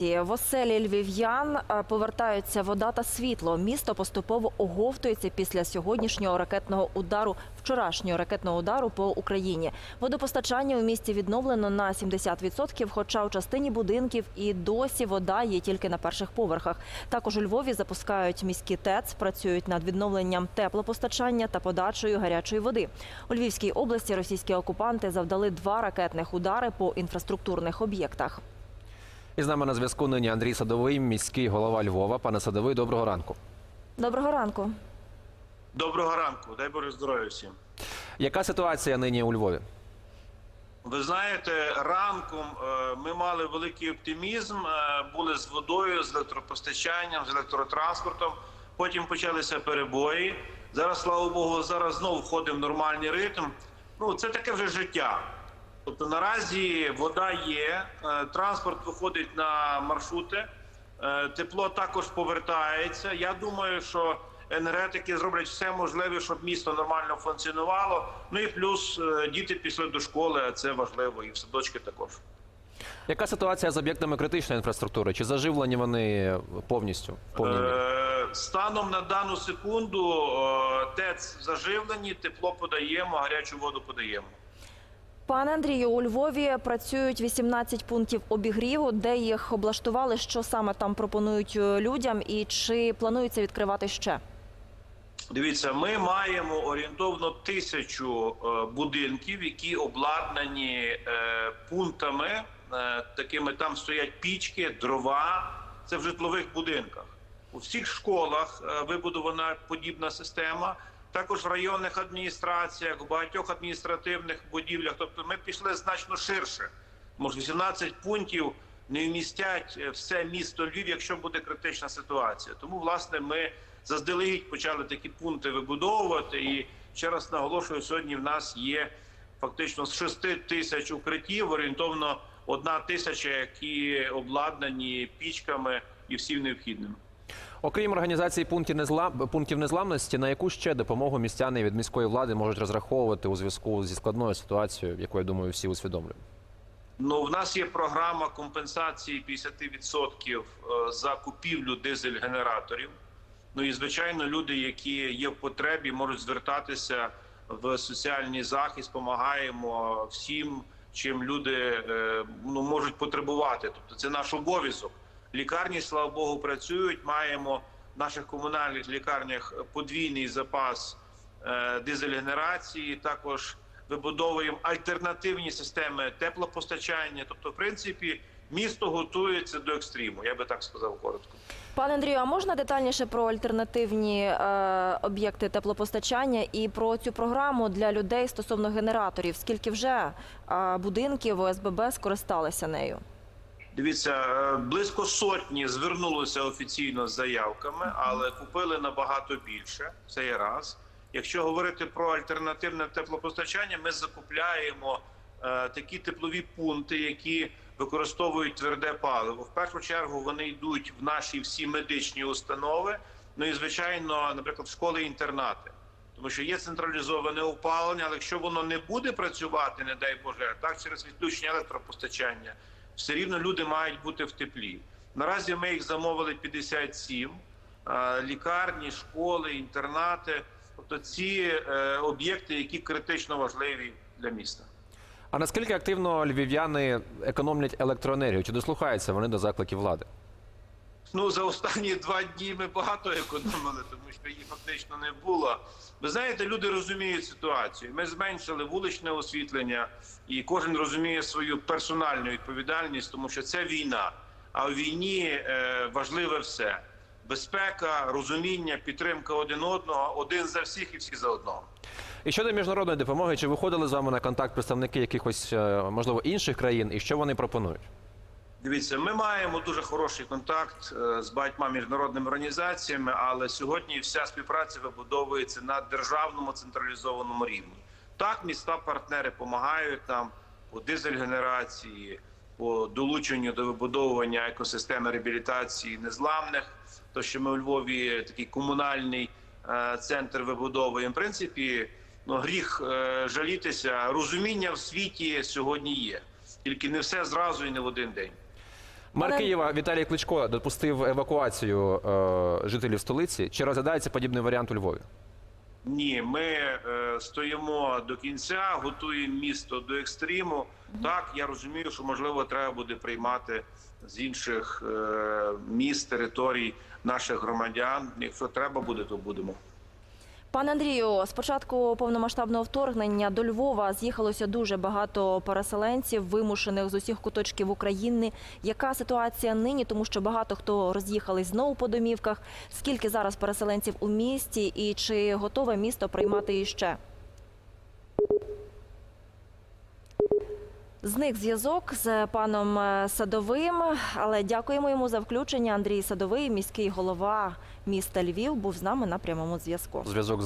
В оселі львів'ян е, повертаються вода та світло. Місто поступово оговтується після сьогоднішнього ракетного удару, вчорашнього ракетного удару по Україні. Водопостачання у місті відновлено на 70%, хоча у частині будинків і досі вода є тільки на перших поверхах. Також у Львові запускають міські ТЕЦ, працюють над відновленням теплопостачання та подачею гарячої води. У Львівській області російські окупанти завдали два ракетних удари по інфраструктурних об'єктах. І з нами на зв'язку нині Андрій Садовий, міський голова Львова. Пане Садовий, доброго ранку. Доброго ранку. Доброго ранку, дай Боже здоров'я всім. Яка ситуація нині у Львові? Ви знаєте, ранком е, ми мали великий оптимізм, е, були з водою, з електропостачанням, з електротранспортом. Потім почалися перебої. Зараз, слава Богу, зараз знову входимо в нормальний ритм. Ну, це таке вже життя. Тобто наразі вода є, е, транспорт виходить на маршрути, е, тепло також повертається. Я думаю, що енергетики зроблять все можливе, щоб місто нормально функціонувало. Ну і плюс е, діти пішли до школи, а це важливо, і в садочки також. Яка ситуація з об'єктами критичної інфраструктури? Чи заживлені вони повністю? Станом на дану секунду ТЕЦ заживлені, тепло подаємо, гарячу воду подаємо. Пане Андрію, у Львові працюють 18 пунктів обігріву, де їх облаштували, що саме там пропонують е, людям, і чи планується відкривати ще? Дивіться, ми маємо орієнтовно тисячу е, будинків, які обладнані е, пунктами. Такими там стоять пічки, дрова. Це в житлових будинках. У всіх школах вибудована подібна система. Також в районних адміністраціях, в багатьох адміністративних будівлях. Тобто, ми пішли значно ширше. Може, 18 пунктів не вмістять е, все місто Львів, якщо буде критична ситуація. Тому, власне, ми заздалегідь почали такі пункти вибудовувати. І ще раз наголошую, сьогодні в нас є фактично з 6 тисяч укриттів, орієнтовно одна тисяча, які обладнані пічками і всім необхідним. Окрім організації пунктів, незлам... пунктів незламності, на яку ще допомогу містяни від міської влади можуть розраховувати у зв'язку зі складною ситуацією, яку я думаю, всі усвідомлюють? Ну, в нас є програма компенсації 50% за купівлю дизель-генераторів. Ну і звичайно, люди, які є в потребі, можуть звертатися в соціальний захист. Допомагаємо всім, чим люди е, ну можуть потребувати. Тобто, це наш обов'язок. Лікарні, слава Богу, працюють. Маємо в наших комунальних лікарнях подвійний запас е, дизель-генерації. Також вибудовуємо альтернативні системи теплопостачання. Тобто, в принципі, місто готується до екстриму. Я би так сказав коротко. Пане Андрію, а можна детальніше про альтернативні е, об'єкти теплопостачання і про цю програму для людей стосовно генераторів? Скільки вже е, будинків ОСББ скористалися нею? Дивіться, е, близько сотні звернулося офіційно з заявками, але купили набагато більше. Це є раз. Якщо говорити про альтернативне теплопостачання, ми закупляємо е, такі теплові пункти, які використовують тверде паливо. В першу чергу вони йдуть в наші всі медичні установи. Ну і звичайно, наприклад, в школи-інтернати. Тому що є централізоване опалення, але якщо воно не буде працювати, не дай Боже, так через відключення електропостачання, все рівно люди мають бути в теплі. Наразі ми їх замовили 57 е, лікарні, школи, інтернати, тобто ці е, об'єкти, які критично важливі для міста. А наскільки активно львів'яни економлять електроенергію? Чи дослухаються вони до закликів влади? Ну за останні два дні ми багато економили, тому що її фактично не було. Ви знаєте, люди розуміють ситуацію. Ми зменшили вуличне освітлення, і кожен розуміє свою персональну відповідальність, тому що це війна. А у війні е, важливе все: безпека, розуміння, підтримка один одного, один за всіх і всі за одного. І щодо міжнародної допомоги, чи виходили з вами на контакт представники якихось е, можливо інших країн, і що вони пропонують? Дивіться, ми маємо дуже хороший контакт е, з багатьма міжнародними організаціями, але сьогодні вся співпраця вибудовується на державному централізованому рівні. Так, міста партнери допомагають нам по дизель-генерації, по долученню до вибудовування екосистеми реабілітації незламних. То, що ми у Львові такий комунальний е, центр вибудовуємо. В принципі, ну гріх е, жалітися. Розуміння в світі сьогодні є, тільки не все зразу і не в один день. Мер Києва Віталій Кличко допустив евакуацію е, жителів столиці. Чи розглядається подібний варіант у Львові? Ні, ми е, стоїмо до кінця, готуємо місто до екстриму. Так, я розумію, що можливо треба буде приймати з інших е, міст, територій наших громадян. Якщо треба буде, то будемо. Пане Андрію, з початку повномасштабного вторгнення до Львова з'їхалося дуже багато переселенців, вимушених з усіх куточків України. Яка ситуація нині? Тому що багато хто роз'їхались знову по домівках. Скільки зараз переселенців у місті, і чи готове місто приймати іще? Зник зв'язок з паном е, Садовим, але дякуємо йому за включення. Андрій Садовий, міський голова міста Львів, був з нами на прямому зв'язку. Зв'язок